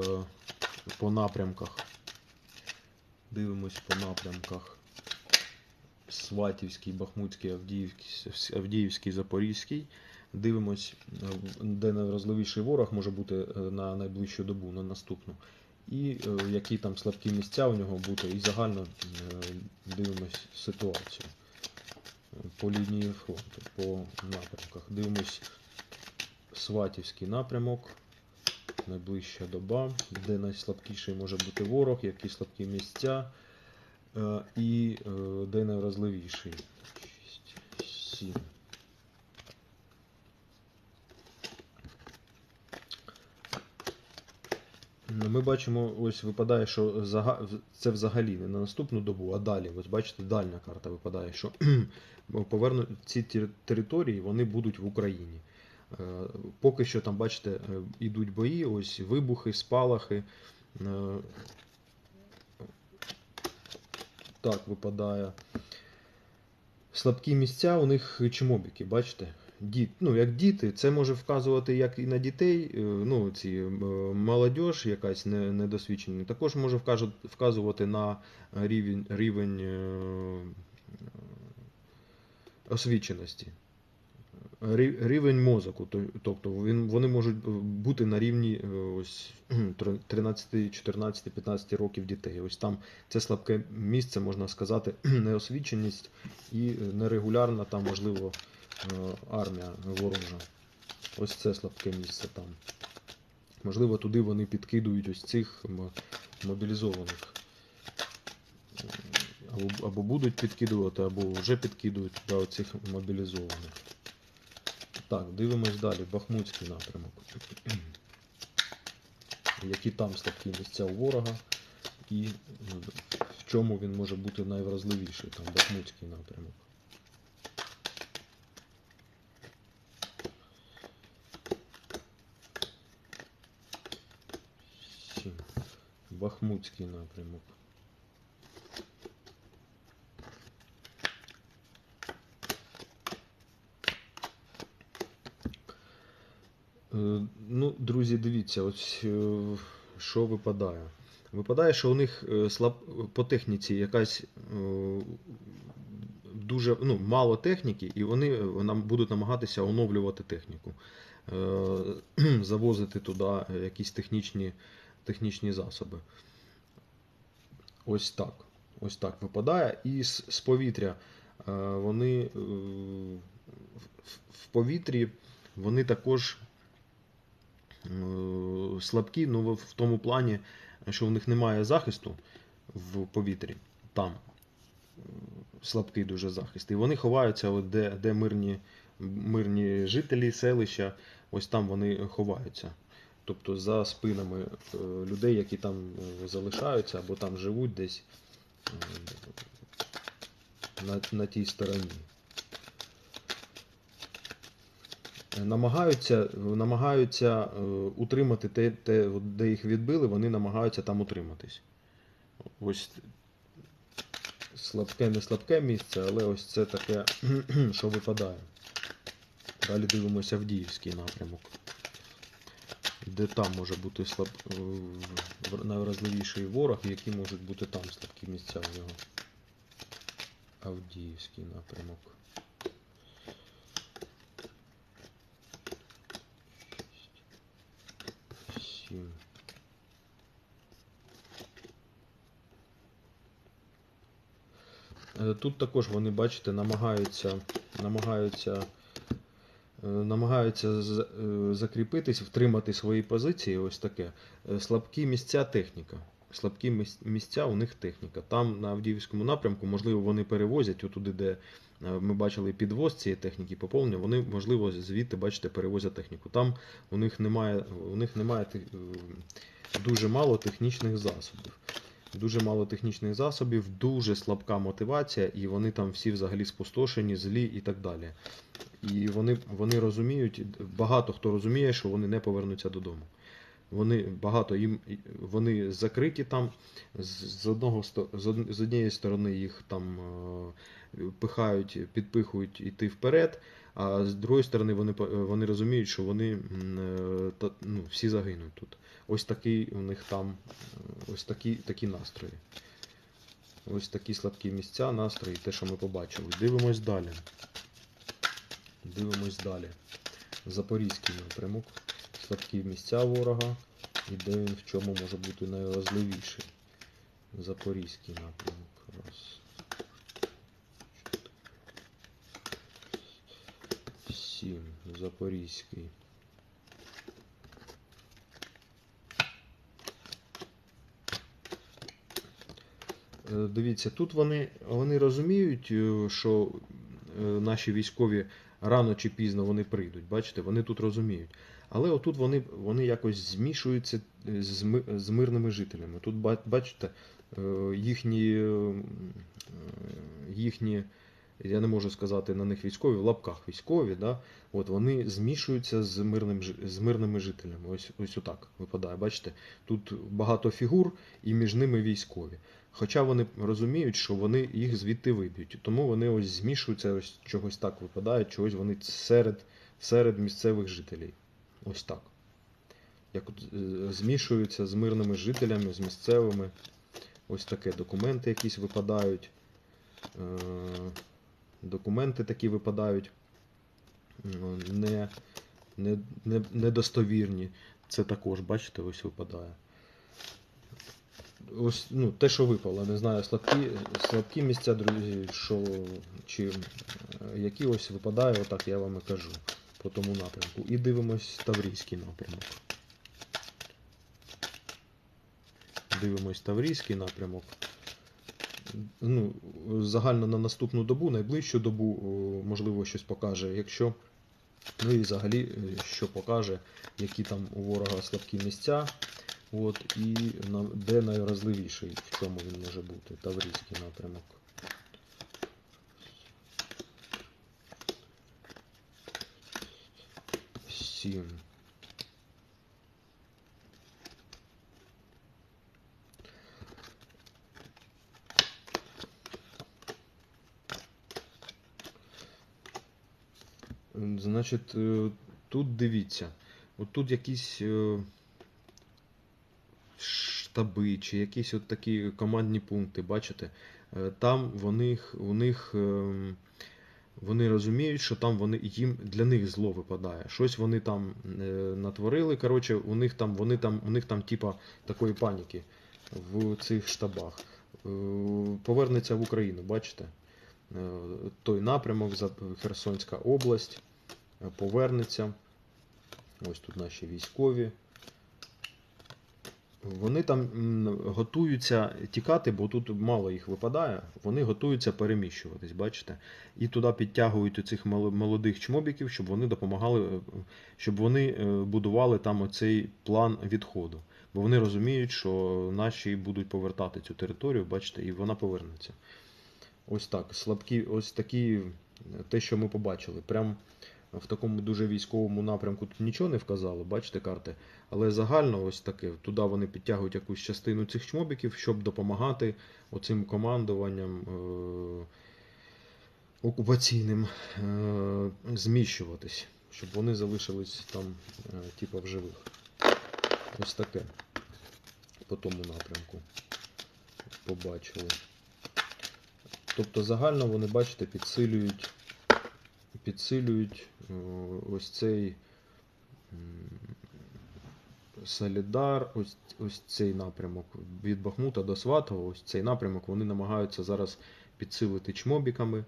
е, по напрямках. Дивимось по напрямках. Сватівський, Бахмутський, Авдіївський, Авдіївський, Запорізький. Дивимось, е, де найвразливіший ворог може бути е, на найближчу добу, на наступну. І які там слабкі місця у нього бути, і загально дивимось ситуацію по лінії фронту, по напрямках. Дивимось Сватівський напрямок, найближча доба, де найслабкіший може бути ворог, які слабкі місця е, і е, де найвразливіший. 6, 7. Ну, Ми бачимо, ось випадає, що це взагалі не на наступну добу, а далі. Ось бачите, дальня карта випадає, що поверну ці території вони будуть в Україні. Е, Поки що там, бачите, е, ідуть бої, ось вибухи, спалахи. Е, Так, випадає. Слабкі місця у них чмобіки, бачите? Діт, ну, як діти, це може вказувати як і на дітей, е, ну, ці е, молодь якась не- недосвідчена, також може вказувати на рівень, рівень е, освіченості. Рі- Рівень мозку, то- тобто вони можуть бути на рівні е, ось 13, 14, 15 років дітей. Ось там це слабке місце, можна сказати, неосвіченість і нерегулярна там, можливо, е, армія ворожа. Ось це слабке місце там. Можливо, туди вони підкидують ось цих мобілізованих. Або, будуть підкидувати, або вже підкидують да, оцих мобілізованих. Так, дивимось далі. Бахмутський напрямок. Які там слабкі місця у ворога і ну, в чому він може бути найвразливіший, там Бахмутський напрямок. Бахмутський напрямок. Ну, друзі, дивіться, ось е, що випадає. Випадає, що у них е, слаб... по техніці якась е, дуже ну, мало техніки, і вони е, нам будуть намагатися оновлювати техніку, Е, завозити туди якісь технічні, технічні засоби. Ось так. Ось так випадає. І з, повітря е, вони е, в, повітрі вони також е, слабкі, ну в тому плані, що в них немає захисту в повітрі. Там е, слабкий дуже захист. І вони ховаються, от де, де мирні, мирні жителі селища, ось там вони ховаються. Тобто за спинами е, людей, які там е, залишаються або там живуть десь е, на, на тій стороні. Намагаються, намагаються е, утримати те, те, де їх відбили, вони намагаються там утриматись. Ось слабке, не слабке місце, але ось це таке, що випадає. Далі дивимося Авдіївський напрямок. Де там може бути слаб... е, найвразливіший ворог, які можуть бути там слабкі місця у нього. Авдіївський напрямок. Сім. Е, Тут також вони, бачите, намагаються, намагаються, е, намагаються е, закріпитись, втримати свої позиції. Ось таке. Е, Слабкі місця техніка. Слабкі місця у них техніка. Там на Авдіївському напрямку, можливо, вони перевозять отуди, де е, ми бачили підвоз цієї техніки, поповнення, вони, можливо, звідти, бачите, перевозять техніку. Там у них немає, у них немає е, дуже мало технічних засобів. Дуже мало технічних засобів, дуже слабка мотивація, і вони там всі взагалі спустошені, злі і так далі. І вони, вони розуміють, багато хто розуміє, що вони не повернуться додому. Вони багато їм вони закриті там. З, одного з однієї сторони їх там е, пихають, підпихують іти вперед, а з другої сторони вони, вони розуміють, що вони е, ну, всі загинуть тут. Ось такий у них там, е, ось такі, такі настрої. Ось такі слабкі місця, настрої, те, що ми побачили. Дивимось далі. Дивимось далі. Запорізький напрямок. Слабкі місця ворога. І де він в чому може бути найважливіший. Запорізький напрямок. Сім. Запорізький. Е, Дивіться, тут вони, вони розуміють, е, що е, наші військові рано чи пізно вони прийдуть. Бачите, вони тут розуміють. Але отут вони, вони якось змішуються з, з мирними жителями. Тут бачите, їхні, їхні, я не можу сказати на них військові, в лапках військові, да? От вони змішуються з, мирним, з мирними жителями. Ось, ось отак випадає. Бачите, тут багато фігур і між ними військові. Хоча вони розуміють, що вони їх звідти виб'ють. Тому вони ось змішуються, ось чогось так випадають, чогось вони серед, серед місцевих жителів. Ось так. Як е, змішуються з мирними жителями, з місцевими. Ось таке документи якісь випадають. Документи такі випадають. ну, Не, не, не, недостовірні. Це також, бачите, ось випадає. Ось ну, те, що випало, не знаю, слабкі, слабкі місця, друзі, що чи е, які ось випадає, отак я вам і кажу по тому напрямку. І дивимось Таврійський напрямок. Дивимось Таврійський напрямок. Ну, загально на наступну добу, найближчу добу, можливо, щось покаже. Якщо, ну і взагалі, е, що покаже, які там у ворога слабкі місця. От, і де найвразливіший, в чому він може бути, Таврійський напрямок. Сім. Значить, е, тут дивіться. От тут якісь е, штаби чи якісь от такі командні пункти, бачите? Е, Там вони, у них вони розуміють, що там вони їм для них зло випадає. Щось вони там натворили. Коротше, у них там вони там, у них там типа такої паніки в цих штабах. Повернеться в Україну, бачите? Той напрямок, Херсонська область, повернеться. Ось тут наші військові. Вони там готуються тікати, бо тут мало їх випадає. Вони готуються переміщуватись, бачите? І туди підтягують оцих молодих чмобіків, щоб вони допомагали, е, щоб вони е, будували там оцей план відходу. Бо вони розуміють, що наші будуть повертати цю територію, бачите, і вона повернеться. Ось так. Слабкі, ось такі, е, те, що ми побачили. Прям в такому дуже військовому напрямку тут нічого не вказало, бачите карти. Але загально ось таке, туди вони підтягують якусь частину цих чмобіків, щоб допомагати оцим командуванням е- окупаційним е- зміщуватись, щоб вони залишились там, е- типа в живих. Ось таке. По тому напрямку. Побачили. Тобто загально вони, бачите, підсилюють, підсилюють е, ось цей Солідар, ось, ось цей напрямок від Бахмута до Сватого, ось цей напрямок вони намагаються зараз підсилити чмобіками.